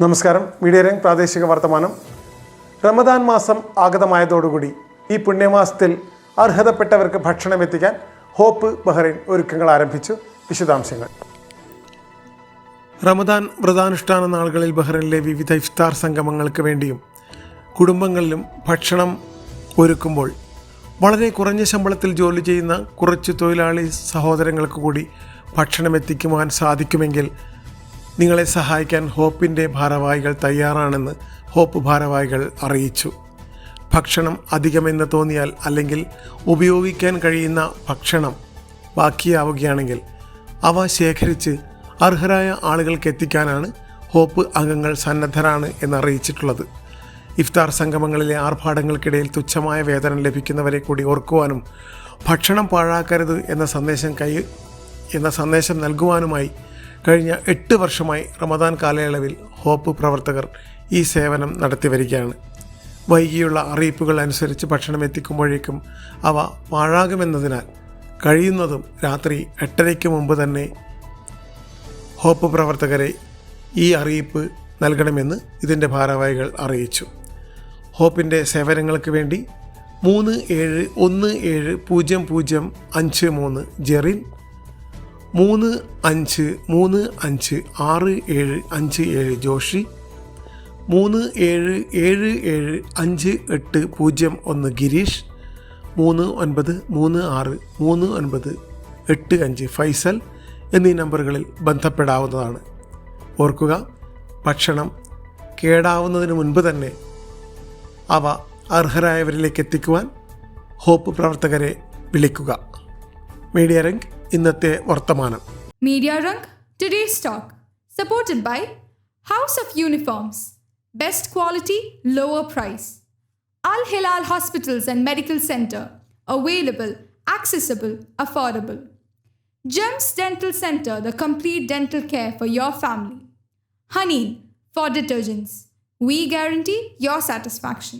നമസ്കാരം. മീഡിയ രംഗ് പ്രാദേശിക വർത്തമാനം. റമദാൻ മാസം ആഗതമായതോടുകൂടി ഈ പുണ്യമാസത്തിൽ അർഹതപ്പെട്ടവർക്ക് ഭക്ഷണം എത്തിക്കാൻ ഹോപ്പ് ബഹ്റൈൻ ഒരുക്കങ്ങൾ ആരംഭിച്ചു. വിശദാംശങ്ങൾ. റമദാൻ വ്രതാനുഷ്ഠാന നാളുകളിൽ ബഹ്റൈനിലെ വിവിധ ഇഫ്താർ സംഗമങ്ങൾക്ക് വേണ്ടിയും കുടുംബങ്ങളിലും ഭക്ഷണം ഒരുക്കുമ്പോൾ വളരെ കുറഞ്ഞ ശമ്പളത്തിൽ ജോലി ചെയ്യുന്ന കുറച്ച് തൊഴിലാളി സഹോദരങ്ങൾക്ക് കൂടി ഭക്ഷണം എത്തിക്കുവാൻ സാധിക്കുമെങ്കിൽ നിങ്ങളെ സഹായിക്കാൻ ഹോപ്പിന്റെ ഭാരവാഹികൾ തയ്യാറാണെന്ന് ഹോപ്പ് ഭാരവാഹികൾ അറിയിച്ചു. ഭക്ഷണം അധികമെന്ന് തോന്നിയാൽ അല്ലെങ്കിൽ ഉപയോഗിക്കാൻ കഴിയുന്ന ഭക്ഷണം ബാക്കിയാവുകയാണെങ്കിൽ അവ ശേഖരിച്ച് അർഹരായ ആളുകൾക്ക് എത്തിക്കാനാണ് ഹോപ്പ് അംഗങ്ങൾ സന്നദ്ധരാണ് എന്നറിയിച്ചിട്ടുള്ളത്. ഇഫ്താർ സംഗമങ്ങളിലെ ആർഭാടങ്ങൾക്കിടയിൽ തുച്ഛമായ വേതനം ലഭിക്കുന്നവരെ കൂടി ഓർക്കുവാനും ഭക്ഷണം പാഴാക്കരുത് എന്ന സന്ദേശം കൈ എന്ന സന്ദേശം നൽകുവാനുമായി കഴിഞ്ഞ എട്ട് വർഷമായി റമദാൻ കാലയളവിൽ ഹോപ്പ് പ്രവർത്തകർ ഈ സേവനം നടത്തി വരികയാണ്. വൈകിയുള്ള അറിയിപ്പുകൾ അനുസരിച്ച് ഭക്ഷണം എത്തിക്കുമ്പോഴേക്കും അവ പാഴാകുമെന്നതിനാൽ കഴിയുന്നതും രാത്രി എട്ടരയ്ക്ക് മുമ്പ് തന്നെ ഹോപ്പ് പ്രവർത്തകരെ ഈ അറിയിപ്പ് നൽകണമെന്ന് ഇതിന്റെ ഭാരവാഹികൾ അറിയിച്ചു. ഹോപ്പിന്റെ സേവനങ്ങൾക്ക് വേണ്ടി മൂന്ന് ഏഴ് ഒന്ന് ഏഴ് പൂജ്യം പൂജ്യം അഞ്ച് മൂന്ന് ജെറിൻ മൂന്ന് അഞ്ച് മൂന്ന് അഞ്ച് ആറ് ഏഴ് അഞ്ച് ഏഴ് ജോഷി മൂന്ന് ഏഴ് ഏഴ് ഏഴ് അഞ്ച് എട്ട് പൂജ്യം ഒന്ന് ഗിരീഷ് മൂന്ന് ഒൻപത് മൂന്ന് ആറ് മൂന്ന് ഒൻപത് എട്ട് അഞ്ച് ഫൈസൽ എന്നീ നമ്പറുകളിൽ ബന്ധപ്പെടാവുന്നതാണ്. ഓർക്കുക ഭക്ഷണം കേടാവുന്നതിന് മുൻപ് തന്നെ അവ അർഹരായവരിലേക്ക് എത്തിക്കുവാൻ ഹോപ്പ് പ്രവർത്തകരെ വിളിക്കുക. മീഡിയ രംഗ് ഇന്നത്തെ വർത്തമാനം Media Rung, today's talk, supported by House of Uniforms, best quality, lower price. Al Hilal Hospitals and Medical Center, available, accessible, affordable. Gems Dental Center, the complete dental care for your family. Honey for detergents. We guarantee your satisfaction.